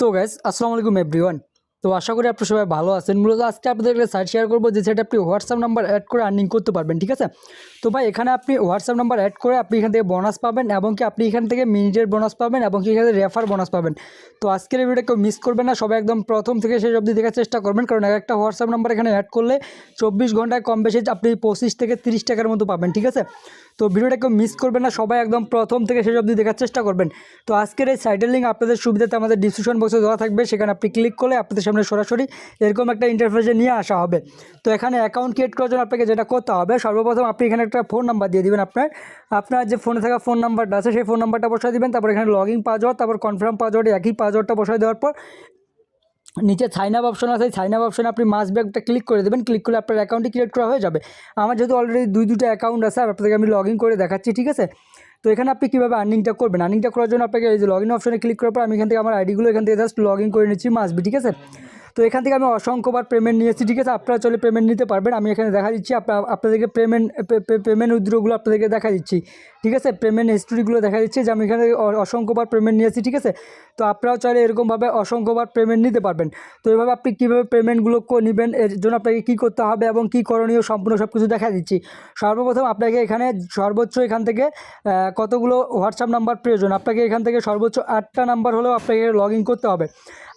তো গ্যাস আসসালামু আলাইকুম এভরিওয়ান তো আশা করি আপনারা সবাই ভালো আছেন। মূলত আজকে আপনাদের একটা সাইট শেয়ার করব, যে সেটা আপনি হোয়াটসঅ্যাপ নাম্বার অ্যাড করে আর্নিং করতে পারবেন, ঠিক আছে? তো ভাই, এখানে আপনি হোয়াটসঅ্যাপ নাম্বার অ্যাড করে আপনি এখান থেকে বোনাস পাবেন এবং কি আপনি এখান থেকে মিনিটের বোনাস পাবেন এবং কি এখান থেকে রেফার বোনাস পাবেন। তো আজকের এই ভিডিওটা কেউ মিস করবেন না, সবাই একদম প্রথম থেকে শেষ অবধি দেখার চেষ্টা করবেন, কারণ এক একটা হোয়াটসঅ্যাপ নাম্বার এখানে অ্যাড করলে চব্বিশ ঘন্টায় কম বেশি আপনি পঁচিশ থেকে তিরিশ টাকার মতো পাবেন, ঠিক আছে? তো ভিডিওটা কেউ মিস করবেন না, সবাই একদম প্রথম থেকে শেষ অবধি দেখার চেষ্টা করবেন। তো আজকের এই সাইটের লিঙ্ক আপনাদের সুবিধাতে আমাদের ডিসক্রিপশন বক্সে দেওয়া থাকবে, সেখানে আপনি ক্লিক করলে আপনাদের সামনে সরাসরি এরকম একটা ইন্টারফেসে নিয়ে আসা হবে। তো এখানে অ্যাকাউন্ট ক্রিয়েট করার জন্য আপনাকে যেটা করতে হবে, সর্বপ্রথম আপনি এখানে একটা ফোন নাম্বার দিয়ে দিবেন আপনার। আপনার যে ফোনে থাকা ফোন নাম্বারটা আছে, সেই ফোন নাম্বারটা বসায় দেবেন, তারপর এখানে লগ ইন পাসওয়ার্ড তারপর কনফার্ম পাসওয়ার্ড একই পাসওয়ার্ডটা বসায় দেওয়ার পর নিচে সাইন আপ অপশন আছে সাইন আপ অপশনে আপনি মাস ব্যাগটা ক্লিক করে দেবেন ক্লিক করলে আপনার অ্যাকাউন্টটি ক্রিয়েট করা হয়ে যাবে। আমার যেহেতু অলরেডি দুই দুটো অ্যাকাউন্ট আছে আপনাদেরকে আমি লগ ইন করে দেখাচ্ছি, ঠিক আছে? তো এখানে আপনি কীভাবে আর্নিংটা করবেন? আর্নিংটা করার জন্য আপনাকে এই যে লগ ইন অপশনে ক্লিক করার পর আমি এখান থেকে আমার আইডিগুলো এখান থেকে জাস্ট লগ ইন করে নিচ্ছি মাসবি ঠিক আছে? তো এখান থেকে আমি অসংখ্যবার পেমেন্ট নিয়েছি, ঠিক আছে? আপনারা চলে পেমেন্ট নিতে পারবেন। আমি এখানে দেখা দিচ্ছি আপনাদেরকে পেমেন্ট পেমেন্ট উইথড্রোগুলো আপনাদেরকে দেখা দিচ্ছি, ঠিক আছে? পেমেন্ট হিস্ট্রিগুলো দেখা দিচ্ছি যে আমি এখানে অসংখ্যবার পেমেন্ট নিয়েছি, ঠিক আছে? তো আপনারাও চাইলে এরকমভাবে অসংখ্যবার পেমেন্ট নিতে পারবেন। তো এভাবে আপনি কীভাবে পেমেন্টগুলো নেবেন, এর জন্য আপনাকে কী করতে হবে এবং কী করণীয় সম্পূর্ণ সব কিছু দেখা দিচ্ছি। সর্বপ্রথম আপনাকে এখানে সর্বোচ্চ এখান থেকে কতগুলো হোয়াটসঅ্যাপ নাম্বার প্রয়োজন? আপনাকে এখান থেকে সর্বোচ্চ আটটা নাম্বার হলেও আপনাকে লগ করতে হবে।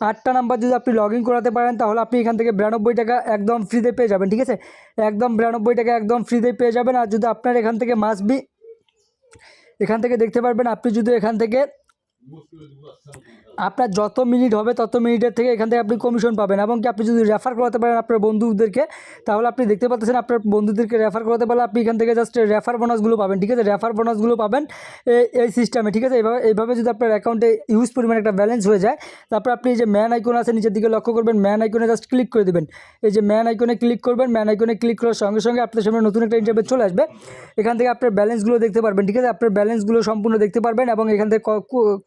আটটা নাম্বার যদি আপনি লগ ইন করাতে পারেন, তাহলে আপনি এখান থেকে বিরানব্বই টাকা একদম ফ্রিতে পেয়ে যাবেন, ঠিক আছে? একদম বিরানব্বই টাকা একদম ফ্রিতে পেয়ে যাবেন, আর যদি আপনার এখান থেকে মাস বি এখান থেকে দেখতে পারবেন, আপনি যদি এখান থেকে আপনার যত মিনিট হবে, তত মিনিটের থেকে এখান থেকে আপনি কমিশন পাবেন। এবং কি আপনি যদি রেফার করাতে পারেন আপনার বন্ধুদেরকে, তাহলে আপনি দেখতে পাচ্ছেন আপনার বন্ধুদেরকে রেফার করাতে পারলে আপনি এখান থেকে জাস্ট রেফার বোনাসগুলো পাবেন, ঠিক আছে? রেফার বোনাসগুলো পাবেন এই সিস্টেমে ঠিক আছে? এইভাবে এইভাবে যদি আপনার অ্যাকাউন্টে ইউজ পরিমাণ একটা ব্যালেন্স হয়ে যায়, তারপর আপনি যে ম্যান আইকন আছে নিচের দিকে লক্ষ্য করবেন ম্যান আইকনে জাস্ট ক্লিক করে দেবেন। এই যে ম্যান আইকনে ক্লিক করবেন ম্যান আইকনে ক্লিক করার সঙ্গে সঙ্গে আপনার সামনে নতুন একটা ইন্টারভিউ চলে আসবে। এখান থেকে আপনার ব্যালেন্সগুলো দেখতে পারবেন, ঠিক আছে? আপনার ব্যালেন্সগুলো সম্পূর্ণ দেখতে পারবেন এবং এখান থেকে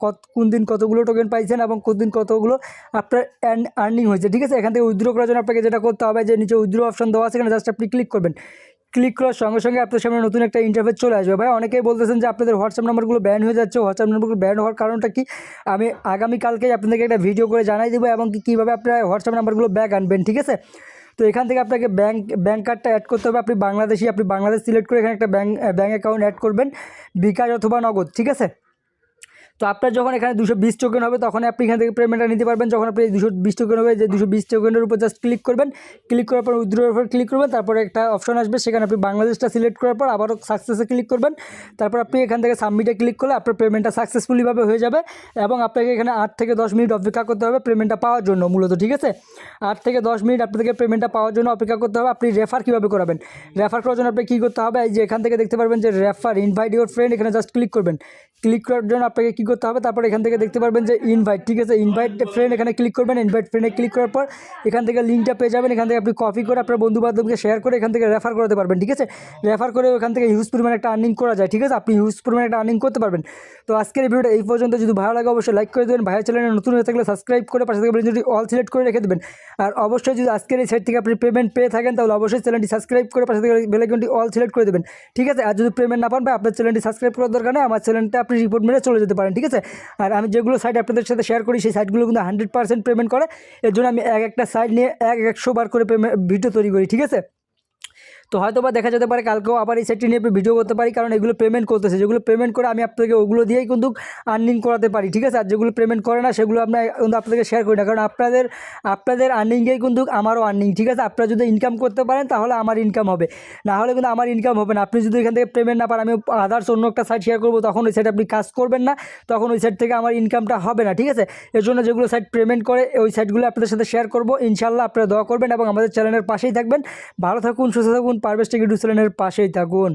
কত, কোন দিন কতগুলো টোকেন পাইছেন এবং কোন দিন কতগুলো আপনার আর্নিং হয়েছে, ঠিক আছে? এখান থেকে উইথড্র করার জন্য আপনাকে যেটা করতে হবে যে নিচে উইথড্র অপশন দেওয়া আছে এখানে জাস্ট আপনি ক্লিক করবেন। ক্লিক করার সঙ্গে সঙ্গে আপনার সামনে নতুন একটা ইন্টারফেস চলে আসবে। ভাই, অনেকেই বলতেছেন যে আপনাদের হোয়াটসঅ্যাপ নাম্বারগুলো ব্যান হয়ে যাচ্ছে। হোয়াটসঅ্যাপ নাম্বারগুলো ব্যান হওয়ার কারণটা কি? আমি আগামীকালকেই আপনাদেরকে একটা ভিডিও করে জানাই দেবো এবং কি, কীভাবে আপনার হোয়াটসঅ্যাপ নাম্বারগুলো ব্যাক আনবেন, ঠিক আছে? তো এখান থেকে আপনাকে ব্যাংক ব্যাঙ্ক কার্ডটা অ্যাড করতে হবে। আপনি বাংলাদেশি, আপনি বাংলাদেশ সিলেক্ট করে এখানে একটা ব্যাঙ্ক ব্যাঙ্ক অ্যাকাউন্ট অ্যাড করবেন। বিকাশ অথবা নগদ, ঠিক আছে? তো আপনার যখন এখানে দুশো বিশ টোকেন হবে, তখন আপনি এখান থেকে পেমেন্টটা নিতে পারবেন। যখন আপনি দুশো বিশ টোকেন হবে, যে দুশো বিশ টোকেনের উপর জাস্ট ক্লিক করবেন। ক্লিক করার পর উইথড্রোর উপর ক্লিক করবেন, তারপরে একটা অপশন আসবে। সেখানে আপনি বাংলাদেশটা সিলেক্ট করার পর আবারও সাকসেসে ক্লিক করবেন। তারপর আপনি এখান থেকে সাবমিটে ক্লিক করলে আপনার পেমেন্টটা সাকসেসফুলিভাবে হয়ে যাবে এবং আপনাকে এখানে আট থেকে দশ মিনিট অপেক্ষা করতে হবে পেমেন্টটা পাওয়ার জন্য মূলত, ঠিক আছে? আট থেকে দশ মিনিট আপনাদেরকে পেমেন্টটা পাওয়ার জন্য অপেক্ষা করতে হবে। আপনি রেফার কীভাবে করাবেন? রেফার করার জন্য আপনি কী করতে হবে? এই যে এখান থেকে দেখতে পারবেন যে রেফার ইনভাইট ইউর ফ্রেন্ড এখানে জাস্ট ক্লিক করবেন। ক্লিক করার জন্য আপনাকে কী করতে হবে, তারপর এখান থেকে দেখতে পারবেন যে ইনভাইট ঠিক আছে? ইনভাইট ফ্রেন্ড এখানে ক্লিক করবেন ইনভাইট ফ্রেন্ডে ক্লিক করার পর এখান থেকে লিঙ্কটা পেয়ে যাবেন, এখান থেকে আপনি কপি করে আপনার বন্ধু বান্ধবকে শেয়ার করে এখান থেকে রেফার করতে পারবেন, ঠিক আছে? রেফার করে ওখান থেকে হিউজ পরিমাণে একটা আর্নিং করা যায়, ঠিক আছে? আপনি হিউজ পরিমাণে একটা আর্নিং করতে পারবেন। তো আজকের ভিডিওটা এই পর্যন্ত। যদি ভালো লাগে অবশ্যই লাইক করে দেবেন। ভাইয়ের চ্যানেলে নতুন হয়ে থাকলে সাবস্ক্রাইব করে পাশে থেকে যদি অল সিলেক্ট করে রেখে দেবেন। আর অবশ্যই যদি আজকের এই সাইট থেকে আপনি পেমেন্ট পেয়ে থাকেন, তাহলে অবশ্যই চ্যানেলটি সাবস্ক্রাইব করে পাশে থেকে বেলাইকনটি অল সিলেক্ট করে দেবেন, ঠিক আছে? আর যদি পেমেন্ট না পান ভাই, আপনার চ্যানেলটি সাবস্ক্রাইব করার দরকার নেই, আমার চ্যানেলটা আপনি রিপোর্ট মেরে চলে যেতে পারেন ঠিক আছে? আর আমি যেগুলো সাইট আপনাদের সাথে শেয়ার করি, সেই সাইটগুলো কিন্তু হান্ড্রেড পার্সেন্ট পেমেন্ট করে। এর জন্য আমি এক একটা সাইট নিয়ে এক একশো বার করে পেমেন্ট ভিডিও তৈরি করি, ঠিক আছে? তো হয়তো বা দেখা যেতে পারে কালকেও আবার এই সেটটি নিয়ে ভিডিও করতে পারি, কারণ এগুলো পেমেন্ট করতেছে। যেগুলো পেমেন্ট করে আমি আপনাকে ওগুলো দিয়েই কিন্তু আর্নিং করাতে পারি, ঠিক আছে? আর যেগুলো পেমেন্ট করে না, সেগুলো আপনার কিন্তু আপনাদেরকে শেয়ার করি না, কারণ আপনাদের আপনাদের আর্নিংয়েই কিন্তু আমারও আর্নিং ঠিক আছে? আপনারা যদি ইনকাম করতে পারেন, তাহলে আমার ইনকাম হবে। না হলে কিন্তু আমার ইনকাম হবে না। আপনি যদি এখান থেকে পেমেন্ট না পান, আমি আদার্স অন্য একটা সাইট শেয়ার করব, তখন ওই সাইট আপনি কাজ করবেন না, তখন ওই সাইট থেকে আমার ইনকামটা হবে না, ঠিক আছে? এর জন্য যেগুলো সাইট পেমেন্ট করে, ওই সাইটগুলো আপনাদের সাথে শেয়ার করব। ইনশাল্লাহ আপনারা দোয়া করবেন এবং আমাদের চ্যানেলের পাশেই থাকবেন। ভালো থাকুন, সুস্থ থাকুন পারভেস্টিক ইউটিউব চ্যানেলের পাশেই থাকুন।